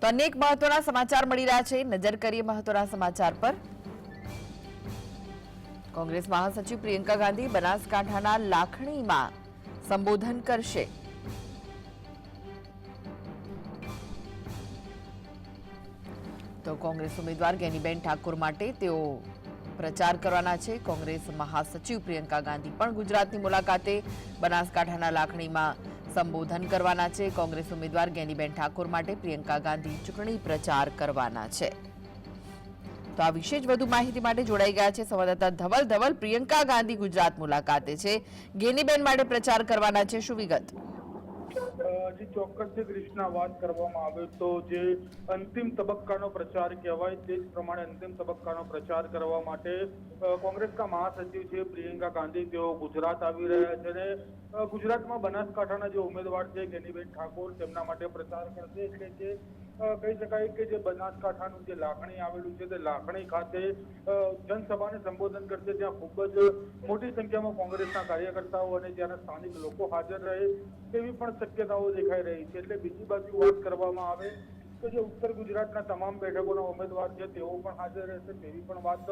તો અનેક મહત્વના સમાચાર મળી રહ્યા છે. નજર કરીએ મહત્વના સમાચાર પર. કોંગ્રેસ મહાસચિવ પ્રિયંકા ગાંધી બનાસકાંઠાના લાખણીમાં સંબોધન કરશે. તો કોંગ્રેસ ઉમેદવાર ગેનીબેન ઠાકોર માટે તેઓ પ્રચાર કરવાના છે. કોંગ્રેસ મહાસચિવ પ્રિયંકા ગાંધી પણ ગુજરાતની મુલાકાતે બનાસકાંઠાના લાખણીમાં સંબોધન કરવાના છે. કોંગ્રેસ ઉમેદવાર ગેનીબેન ઠાકોર માટે પ્રિયંકા ગાંધી ચૂંટણી પ્રચાર કરવાના છે. તો આ વિશે જ વધુ માહિતી માટે જોડાઈ ગયા છે સંવાદદાતા ધવલ. ધવલ, પ્રિયંકા ગાંધી ગુજરાત મુલાકાતે છે. ગેનીબેન માટે પ્રચાર કરવાના છે. શું વિગત? જે ચોક્કસથી ગ્રીષ્ના વાત કરવામાં આવે તો જે અંતિમ તબક્કાનો પ્રચાર કહેવાય તે જ પ્રમાણે અંતિમ તબક્કાનો પ્રચાર કરવા માટે કોંગ્રેસના મહાસચિવ છે પ્રિયંકા ગાંધી, તેઓ ગુજરાત આવી રહ્યા છે અને ગુજરાતમાં બનાસકાંઠાના જે ઉમેદવાર છે ગેનીબેન ઠાકોર, તેમના માટે પ્રચાર કરશે એટલે કે કહી શકાય કે જે બનાસકાંઠાનું જે લાખણી આવેલું છે તે લાખણી ખાતે જનસભાને સંબોધન કરશે ત્યાં ખૂબ જ મોટી સંખ્યામાં કોંગ્રેસના કાર્યકર્તાઓ અને ત્યાંના સ્થાનિક લોકો હાજર રહે તેવી પણ શક્યતાઓ દેખાઈ રહી છે. એટલે બીજી બાજુ વાત કરવામાં આવે તો જે ઉત્તર ગુજરાતના તમામ બેઠકોના ઉમેદવાર છે, તેઓ પણ હાજર રહેશે. તેવી પણ વાત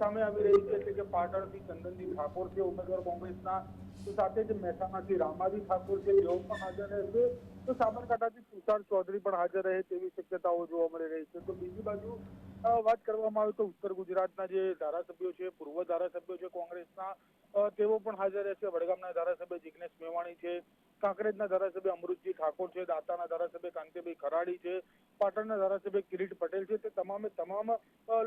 સામે આવી રહી છે, એટલે કે પાટણથી ચંદનજી ઠાકોર છે, ઉમેદવાર કોંગ્રેસના. તો સાથે જ મહેસાણાથી રામાજી ઠાકોર છે, તેઓ પણ હાજર રહેશે. તો સાબરકાંઠાથી તુષાર ચૌધરી પણ હાજર રહે તેવી શક્યતાઓ જોવા મળી રહી છે. તો બીજી બાજુ વાત કરવામાં આવે તો ઉત્તર ગુજરાતના જે ધારાસભ્યો છે, પૂર્વ ધારાસભ્યો છે કોંગ્રેસના તેઓ પણ હાજર રહેશે. વડગામના ધારાસભ્ય જિગ્નેશ મેવાણી છે. કાંકરેજના ધારાસભ્ય અમૃતજી ઠાકોર છે, દાતાના ધારાસભ્ય કાંતિભાઈ ખરાડી છે, પાટણના ધારાસભ્ય કિરીટ પટેલ છે, તે તમામે તમામ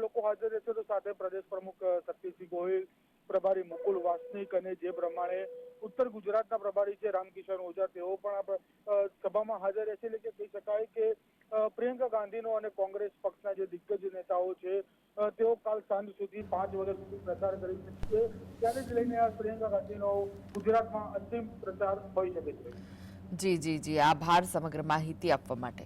લોકો હાજર રહેશે તો સાથે પ્રદેશ પ્રમુખ શક્તિસિંહ ગોહિલ, પ્રભારી મુકુલ વાસનિક અને જે પ્રમાણે ઉત્તર ગુજરાતના પ્રભારી છે રામકિશન ઓઝા, તેઓ પણ આ સભામાં હાજર રહેશે. એટલે કે કહી શકાય કે પ્રિયંકા ગાંધીનો અને કોંગ્રેસ પક્ષના જે તેઓ કાલ સાંજ સુધી પાંચ વાગ્યા સુધી પ્રચાર કરી શકશે. ત્યારે જ લઈને આ પ્રિયંકા ગાંધીનો ગુજરાતમાં અંતિમ પ્રચાર હોઈ શકે છે. જી જી જી. આભાર, સમગ્ર માહિતી આપવા માટે.